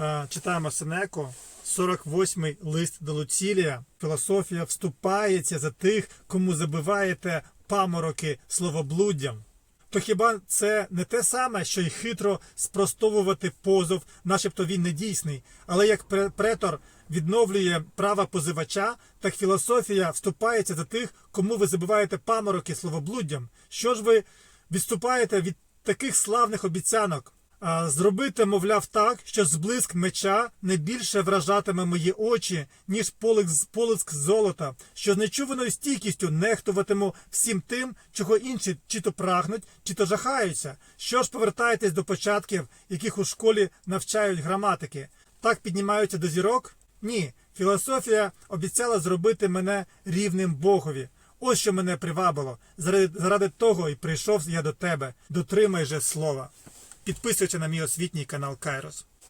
Е, Читаємо Сенеку, 48-й лист до Луцілія. Філософія вступається за тих, кому забиваєте памороки словоблуддям. То хіба це не те саме, що й хитро спростовувати позов, начебто він не дійсний, але як пре- претор відновлює права позивача, так філософія вступається за тих, кому ви забиваєте памороки словоблуддям. Що ж ви відступаєте від таких славних обіцянок? Зробити, мовляв, так, що зблиск меча не більше вражатиме мої очі, ніж полиск золота, що з нечуваною стійкістю нехтуватиму всім тим, чого інші чи то прагнуть, чи то жахаються. Що ж повертаєтесь до початків, яких у школі навчають граматики? Так піднімаються до зірок? Ні. Філософія обіцяла зробити мене рівним Богові. Ось що мене привабило. Заради, заради того і прийшов я до тебе. Дотримай же слова. Підписуйся на мій освітній канал Кайрос.